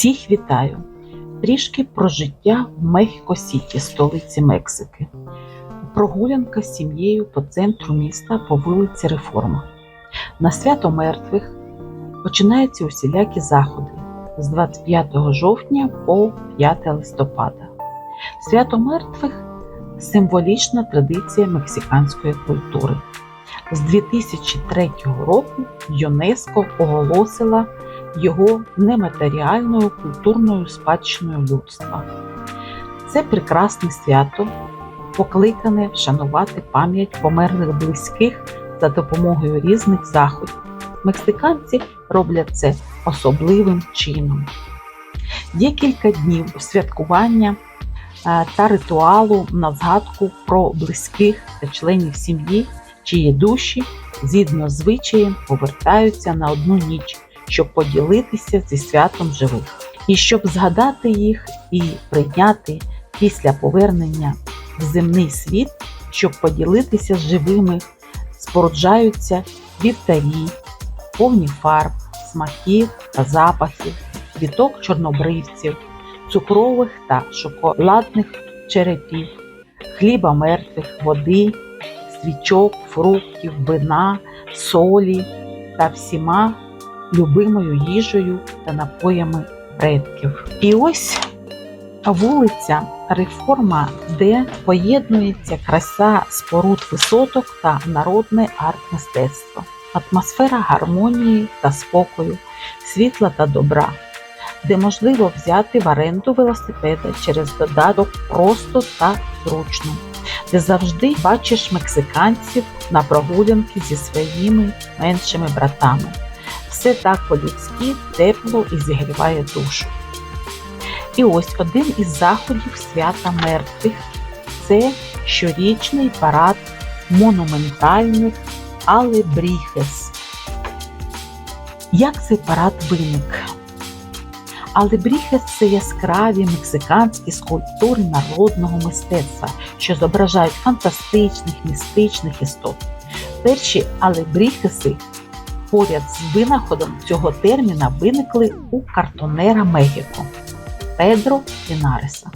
Всіх вітаю! Трішки про життя в Мехіко-Сіті, столиці Мексики. Прогулянка з сім'єю по центру міста по вулиці Реформа. На свято мертвих починаються усілякі заходи з 25 жовтня по 5 листопада. Свято мертвих символічна традиція мексиканської культури. З 2003 року ЮНЕСКО оголосила його нематеріальною культурною спадщиною людства. Це прекрасне свято, покликане вшанувати пам'ять померлих близьких за допомогою різних заходів. Мексиканці роблять це особливим чином. Є кілька днів святкування е, та ритуалу на згадку про близьких та членів сім'ї, чиї душі згідно з звичаєм повертаються на одну ніч щоб поділитися зі святом живих, і щоб згадати їх і прийняти після повернення в земний світ, щоб поділитися з живими, споруджаються вівтарі, повні фарб, смаків та запахів, квіток чорнобривців, цукрових та шоколадних черепів, хліба мертвих, води, свічок, фруктів, вина, солі та всіма любимою їжею та напоями предків. І ось вулиця Реформа, де поєднується краса споруд висоток та народне арт-мистецтво, атмосфера гармонії та спокою, світла та добра, де можливо взяти в оренду велосипеда через додаток просто та зручно, де завжди бачиш мексиканців на прогулянки зі своїми меншими братами все так по-людськи тепло і зігріває душу. І ось один із заходів свята мертвих це щорічний парад монументальних Алебріхес. Як цей парад виник? Алебріхес це яскраві мексиканські скульптури народного мистецтва, що зображають фантастичних, містичних істот. Перші алебріхеси поряд з винаходом цього терміна виникли у картонера Мехіко Педро Лінареса.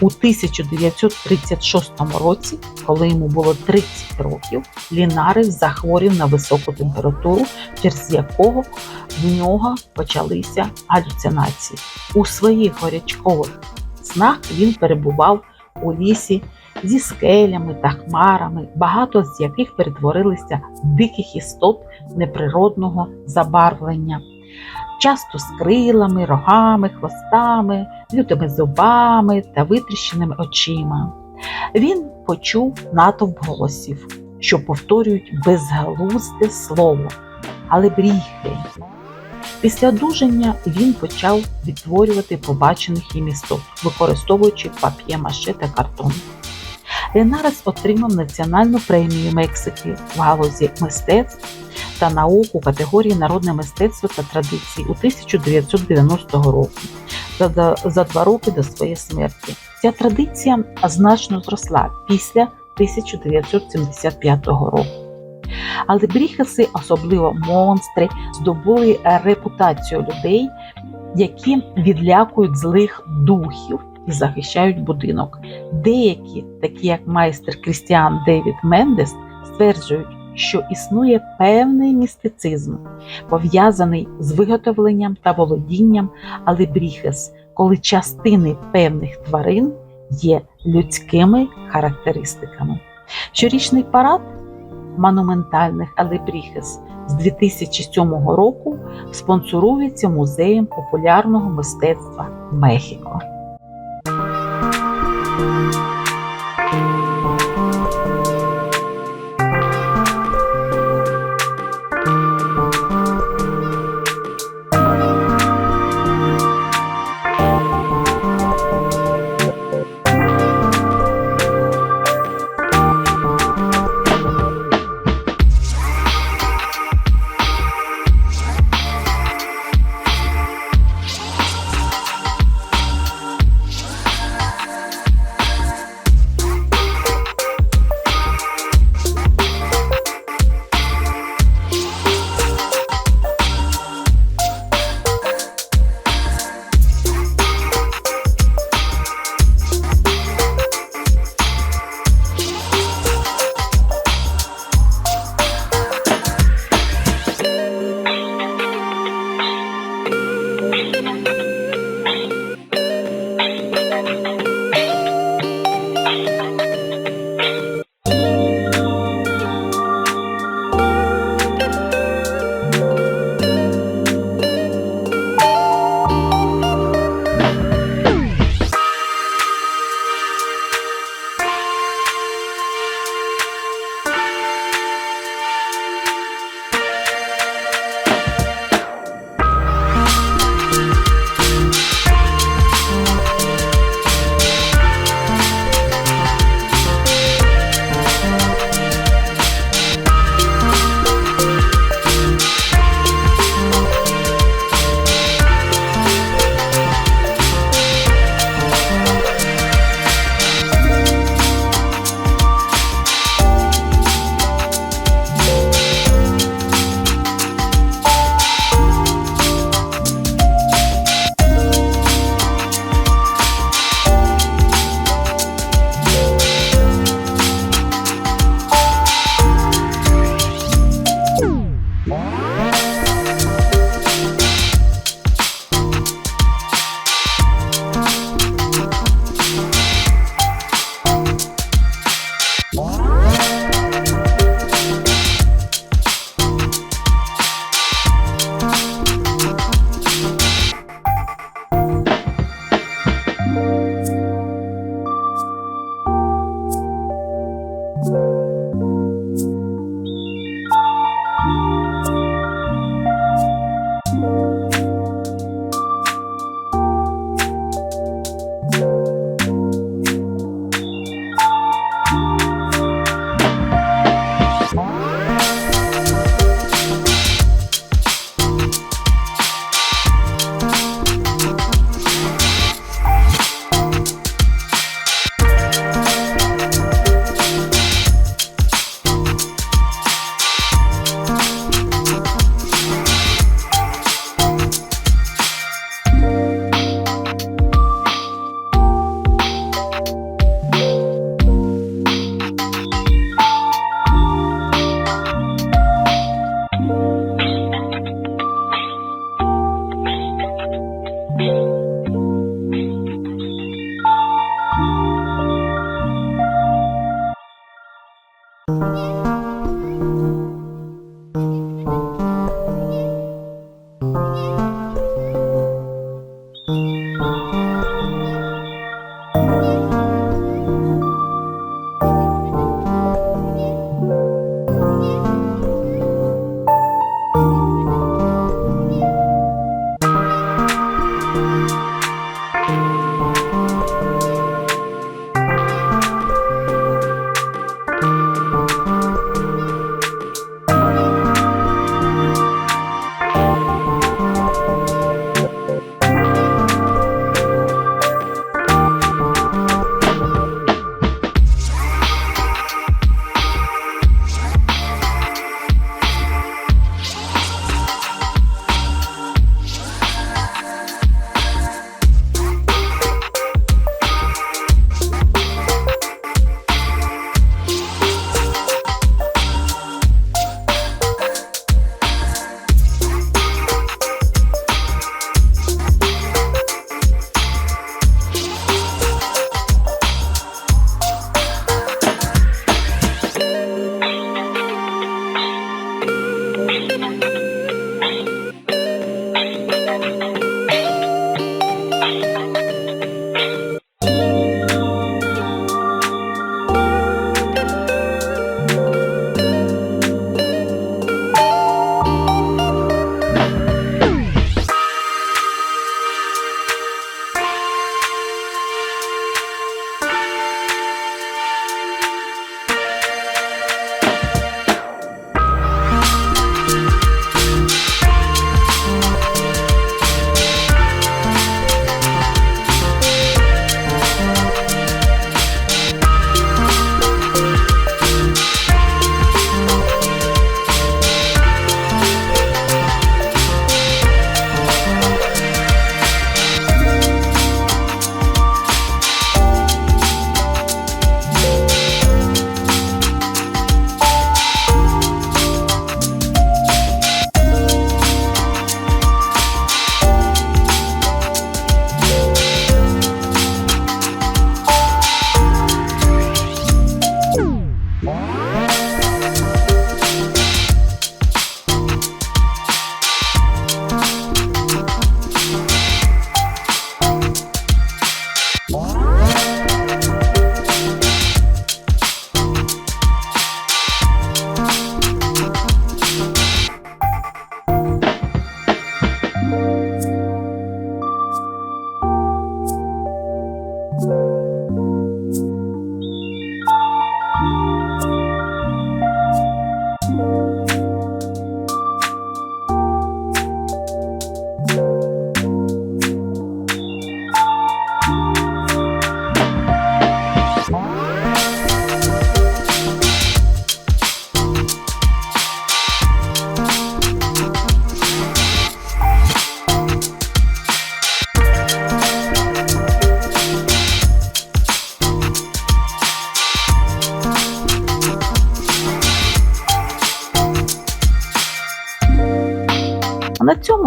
У 1936 році, коли йому було 30 років, Лінарес захворів на високу температуру, через якого в нього почалися галюцинації. У своїх горячкових снах він перебував у лісі зі скелями та хмарами, багато з яких перетворилися в диких істот неприродного забарвлення, часто з крилами, рогами, хвостами, лютими зубами та витріщеними очима. Він почув натовп голосів, що повторюють безглузде слово, але бріхи. Після одужання він почав відтворювати побачених їм істот, використовуючи пап'є-маше та картон. Ленарес отримав національну премію Мексики в галузі мистецтв та наук у категорії Народне мистецтво та традиції у 1990 року за, за два роки до своєї смерті. Ця традиція значно зросла після 1975 року. Але бріхеси, особливо монстри, здобули репутацію людей, які відлякують злих духів і захищають будинок. Деякі, такі як майстер Крістіан Девід Мендес, стверджують, що існує певний містицизм, пов'язаний з виготовленням та володінням алебріхес, коли частини певних тварин є людськими характеристиками. Щорічний парад монументальних алебріхес з 2007 року спонсорується музеєм популярного мистецтва Мехіко.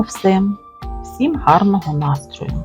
Все. Всім гарного настрою!